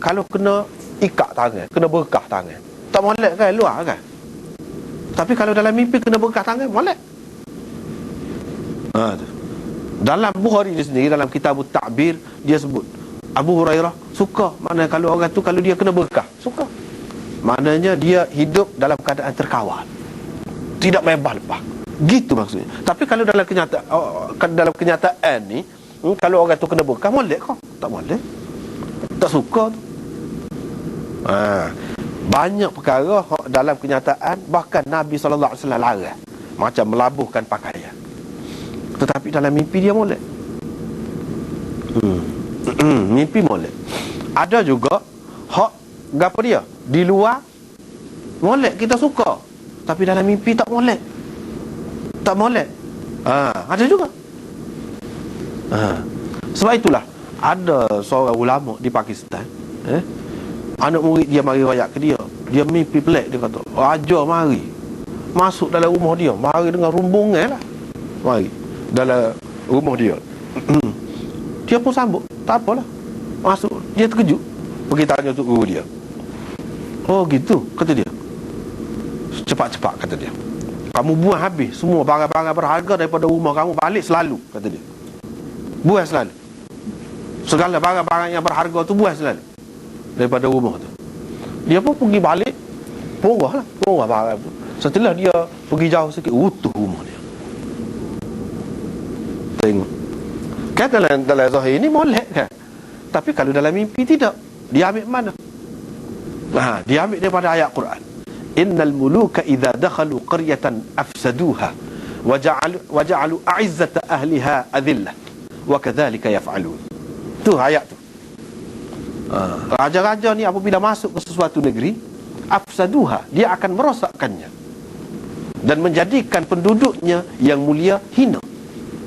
kalau kena ikat tangan, kena berkah tangan. Tak molek kan luar kan? Tapi kalau dalam mimpi kena berkah tangan, molek. Ha, tu. Dalam Bukhari ni sendiri dalam kitab Ta'bir dia sebut Abu Hurairah suka mana kalau orang tu kalau dia kena berkah, suka. Maknanya dia hidup dalam keadaan terkawal. Tidak bebas lepas. Gitu maksudnya. Tapi kalau dalam kenyataan oh, dalam kenyataan ni hmm, kalau orang tu kena berkah, molek kau? Tak molek. Tak suka tu. Ha. Banyak perkara dalam kenyataan bahkan Nabi wasallam larang macam melabuhkan pakaian. Tetapi dalam mimpi dia molek. Hmm. mimpi molek. Ada juga hak gapo dia? Di luar molek kita suka. Tapi dalam mimpi tak molek. Tak molek. Ha, ada juga. Ha. Sebab itulah ada seorang ulama di Pakistan, eh? Anak murid dia mari rakyat ke dia. Dia mimpi pelik dia kata, "Raja mari." Masuk dalam rumah dia, mari dengan rumbungan lah. Mari dalam rumah dia. dia pun sambut, tak apalah. Masuk, dia terkejut. Pergi tanya untuk guru dia. Oh gitu, kata dia. Cepat-cepat kata dia. Kamu buang habis semua barang-barang berharga daripada rumah kamu balik selalu, kata dia. Buang selalu. Segala barang-barang yang berharga tu buang selalu daripada rumah tu. Dia pun pergi balik, porah lah, porah barang tu. Setelah dia pergi jauh sikit, utuh rumah dia. Tengok. Kan dalam, dalam zahir ini molek kan? Tapi kalau dalam mimpi tidak, dia ambil mana? Ha, dia ambil daripada ayat Quran. Innal muluka idza dakhalu qaryatan afsaduha wa ja'alu wa ja'alu a'izzata ahliha adillah wa kadzalika yaf'alun. Tu ayat tu. Raja-raja ni apabila masuk ke sesuatu negeri, afsaduha, dia akan merosakkannya dan menjadikan penduduknya yang mulia hina.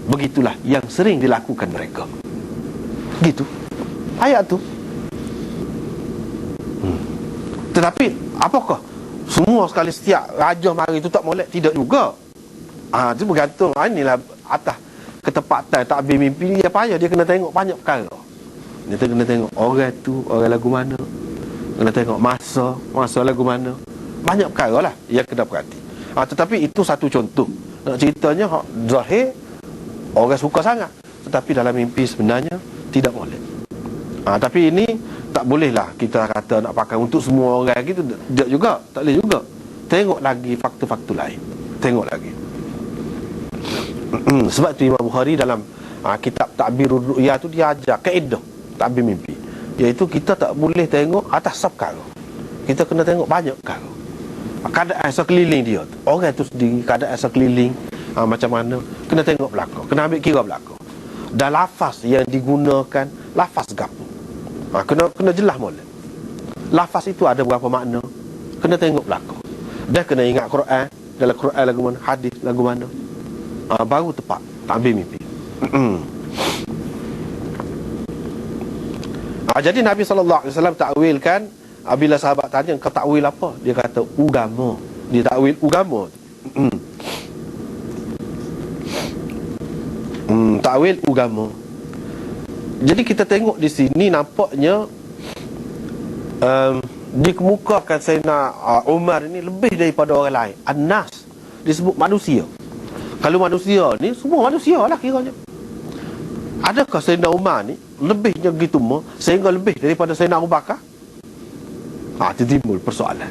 Begitulah yang sering dilakukan mereka. Gitu. Ayat tu. Hmm. Tetapi apakah semua sekali setiap raja mari itu tak molek tidak juga. Ah ha, itu bergantung. Ha, inilah atas ketepatan takbir mimpi dia payah dia kena tengok banyak perkara. Dia kena tengok orang tu orang lagu mana. Kena tengok masa, masa lagu mana. Banyak perkara lah yang kena perhati. Ha, tetapi itu satu contoh. Nak ceritanya zahir orang suka sangat tetapi dalam mimpi sebenarnya tidak boleh ha, tapi ini tak bolehlah kita kata nak pakai untuk semua orang gitu tidak juga tak boleh juga tengok lagi faktor-faktor lain tengok lagi sebab tu Imam Bukhari dalam ha, kitab Ta'birul Ru'ya tu dia ajar kaedah ta'bir mimpi. Iaitu kita tak boleh tengok atas sab kita kena tengok banyak perkara keadaan sekeliling dia. Orang itu sendiri keadaan sekeliling ha, macam mana kena tengok belakang. Kena ambil kira belakang. Dan lafaz yang digunakan lafaz gapo ha, kena kena jelas mula. Lafaz itu ada berapa makna. Kena tengok belakang. Dan kena ingat Quran. Dalam Quran lagu mana? Hadis lagu mana? Ha, baru tepat. Tak ambil mimpi ha, jadi Nabi SAW takwilkan Bila sahabat tanya kau takwil apa Dia kata ugama Dia takwil ugama hmm, takwil agama. Jadi kita tengok di sini nampaknya um, dikemukakan Sayyidina uh, Umar ini lebih daripada orang lain. Anas disebut manusia. Kalau manusia ni semua manusia lah kiranya. Adakah Sayyidina Umar ni lebihnya begitu mo sehingga lebih daripada Sayyidina Abu Bakar? Ha, timbul persoalan.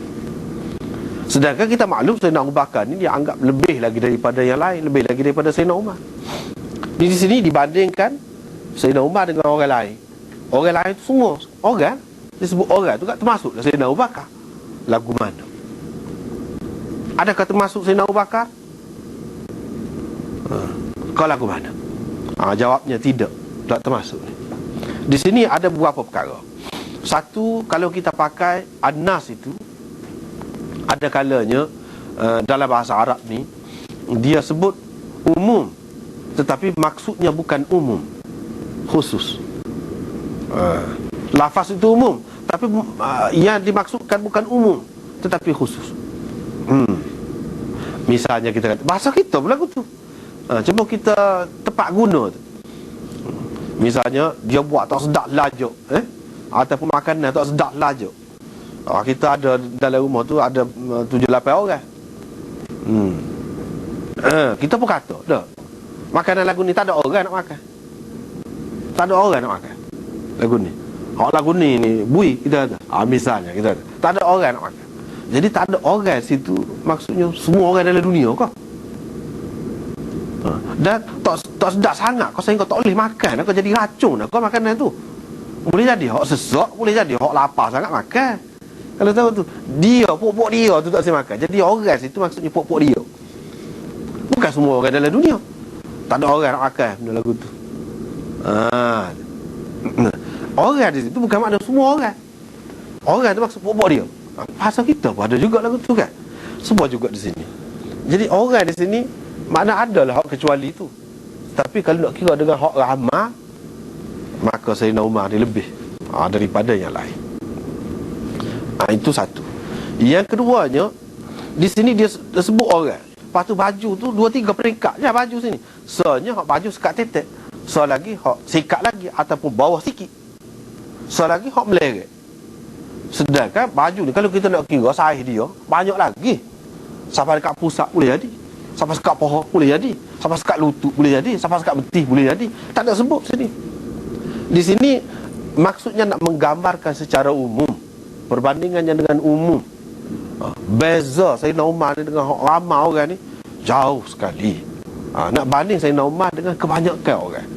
Sedangkan kita maklum Sayyidina Abu Bakar ni dia anggap lebih lagi daripada yang lain, lebih lagi daripada Sayyidina Umar. Di sini dibandingkan Sayyidina Umar dengan orang lain Orang lain tu semua Orang Disebut orang tu tak termasuk Sayyidina Abu Bakar Lagu mana Adakah termasuk Sayyidina Abu Bakar ha. Kau lagu mana ha, Jawabnya tidak. Tak termasuk Di sini ada beberapa perkara. Satu Kalau kita pakai Anas itu Ada kalanya uh, Dalam bahasa Arab ni Dia sebut Umum tetapi maksudnya bukan umum. Khusus. Uh, lafaz itu umum tapi uh, yang dimaksudkan bukan umum tetapi khusus. Hmm. misalnya kita kata bahasa kita berlaku tu uh, cuma kita tepat guna tu misalnya dia buat tak sedap lajuk eh Ataupun makanan tak sedap lajuk ha, Kita ada dalam rumah tu Ada uh, tujuh lapan orang hmm. ha, Kita pun kata dah. Makanan lagu ni tak ada orang nak makan Tak ada orang nak makan Lagu ni Hak lagu ni ni bui kita kata. Ha, misalnya kita kata. Tak ada orang nak makan. Jadi tak ada orang situ maksudnya semua orang dalam dunia kau. Ha. Dan tak tak sedap sangat kau sehingga tak boleh makan kau jadi racun kau makanan tu. Boleh jadi hak sesak, boleh jadi hak lapar sangat makan. Kalau tahu tu, dia pok-pok dia tu tak boleh makan. Jadi orang situ maksudnya pok-pok dia. Bukan semua orang dalam dunia. Tak ada orang nak makan benda lagu tu. Ha. Orang di situ bukan makna semua orang Orang tu maksud buat dia Pasal kita pun ada juga lagu tu kan Semua juga di sini Jadi orang di sini Makna adalah hak kecuali itu Tapi kalau nak kira dengan hak ramah Maka Sayyidina Umar ni lebih ha, Daripada yang lain. Ha, Itu satu. Yang keduanya Di sini dia, sebut orang. Lepas tu baju tu Dua tiga peringkat je baju sini. Soalnya hak baju sekat tetek. So lagi hak sikat lagi Ataupun bawah sikit. Selagi hak meleret Sedangkan baju ni Kalau kita nak kira saiz dia Banyak lagi. Sampai dekat pusat boleh jadi Sampai sekat pohon boleh jadi. Sampai sekat lutut boleh jadi. Sampai sekat betih boleh jadi. Tak ada sebut sini. Di sini Maksudnya nak menggambarkan secara umum. Perbandingannya dengan umum. Ha, Beza Sayyidina Umar ni dengan ramai orang ni. Jauh sekali. Ha, Nak banding Sayyidina Umar dengan kebanyakan orang.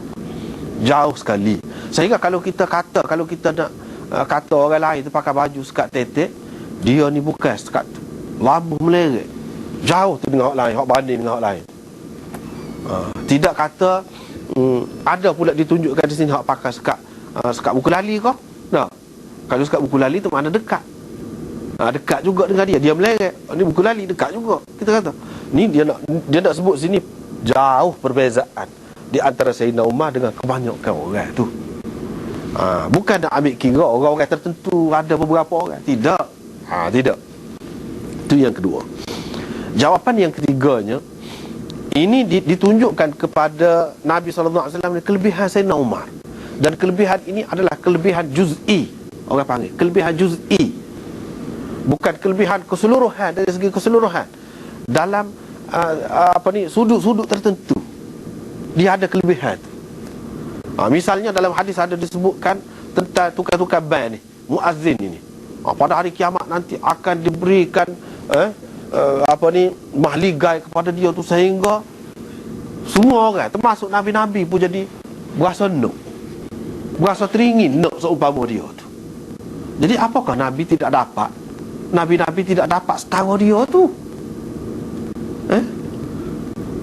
Jauh sekali. Sehingga kalau kita kata Kalau kita nak uh, kata orang lain tu pakai baju sekat tetek Dia ni bukan sekat Labuh meleret Jauh tu dengan orang lain Hak banding dengan orang lain uh, Tidak kata um, Ada pula ditunjukkan di sini Hak pakai sekat uh, Sekat buku lali kau Nah, Kalau sekat buku lali tu mana dekat uh, Dekat juga dengan dia Dia meleret Ini buku lali dekat juga Kita kata Ni dia nak dia nak sebut sini Jauh perbezaan di antara Sayyidina Umar dengan kebanyakan orang tu. Ha, bukan nak ambil kira orang-orang tertentu ada beberapa orang. Tidak. Ha, tidak. Itu yang kedua. Jawapan yang ketiganya ini ditunjukkan kepada Nabi sallallahu alaihi wasallam kelebihan Sayyidina Umar. Dan kelebihan ini adalah kelebihan juz'i. Orang panggil kelebihan juz'i. Bukan kelebihan keseluruhan dari segi keseluruhan. Dalam uh, apa ni sudut-sudut tertentu dia ada kelebihan ha, misalnya dalam hadis ada disebutkan tentang tukar-tukar ban ni muazzin ini ha, pada hari kiamat nanti akan diberikan eh, uh, apa ni mahligai kepada dia tu sehingga semua orang termasuk nabi-nabi pun jadi berasa nuk. Berasa teringin nuk seumpama dia tu. Jadi apakah nabi tidak dapat? Nabi-nabi tidak dapat setara dia tu? Eh?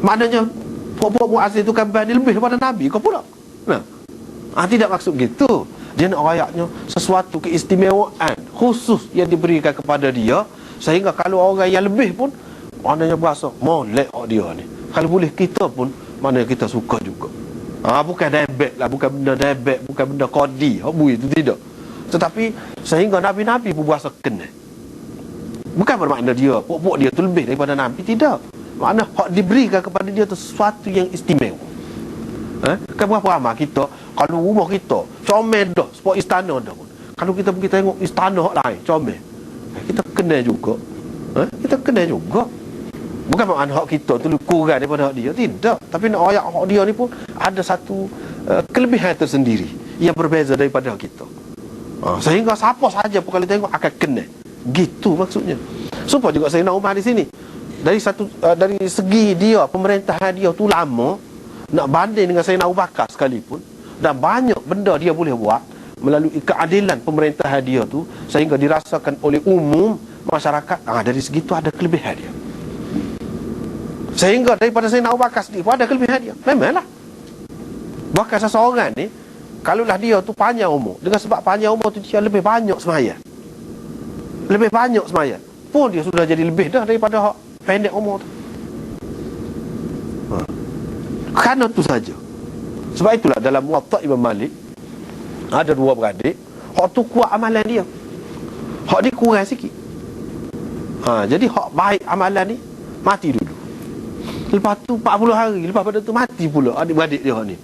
Maknanya Puak-puak muazzin itu kan dia lebih daripada Nabi Kau pula? Nah. ah, Tidak maksud gitu. Dia nak rayaknya Sesuatu keistimewaan Khusus yang diberikan kepada dia Sehingga kalau orang yang lebih pun Maknanya berasa Molek dia ni Kalau boleh kita pun Mana kita suka juga ah, Bukan debek lah Bukan benda debek Bukan benda kodi Habu itu tidak Tetapi Sehingga Nabi-Nabi pun berasa kena Bukan bermakna dia Puak-puak dia tu lebih daripada Nabi Tidak Makna hak diberikan kepada dia tu sesuatu yang istimewa. Eh? Kan berapa ramai kita kalau rumah kita comel dah sport istana dah pun. Kalau kita pergi tengok istana lain comel. Kita kena juga. Eh? Kita kena juga. Bukan makna hak kita tu kurang daripada hak dia. Tidak. Tapi nak ayat hak dia ni pun ada satu uh, kelebihan tersendiri yang berbeza daripada hak kita. Uh, sehingga siapa saja pun kalau tengok akan kena. Gitu maksudnya. Supaya juga saya nak Umar di sini dari satu uh, dari segi dia pemerintahan dia tu lama nak banding dengan Sayyidina Abu Bakar sekalipun dan banyak benda dia boleh buat melalui keadilan pemerintahan dia tu sehingga dirasakan oleh umum masyarakat ah dari segi tu ada kelebihan dia sehingga daripada Sayyidina Abu Bakar sendiri pun ada kelebihan dia memanglah. Bahkan seseorang ni kalaulah dia tu panjang umur dengan sebab panjang umur tu dia lebih banyak semaya. Lebih banyak semaya. Pun dia sudah jadi lebih dah daripada hak pendek umur tu. Ha. kerana tu saja. Sebab itulah dalam muatak Imam Malik ada dua beradik hak tu kuat amalan dia. Hak dia kurang sikit. Ha, jadi hak baik amalan ni mati dulu. Lepas tu 40 hari lepas pada tu mati pula adik-beradik dia ni.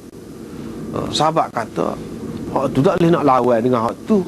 Ha, sahabat kata hak tu tak boleh nak lawan dengan hak tu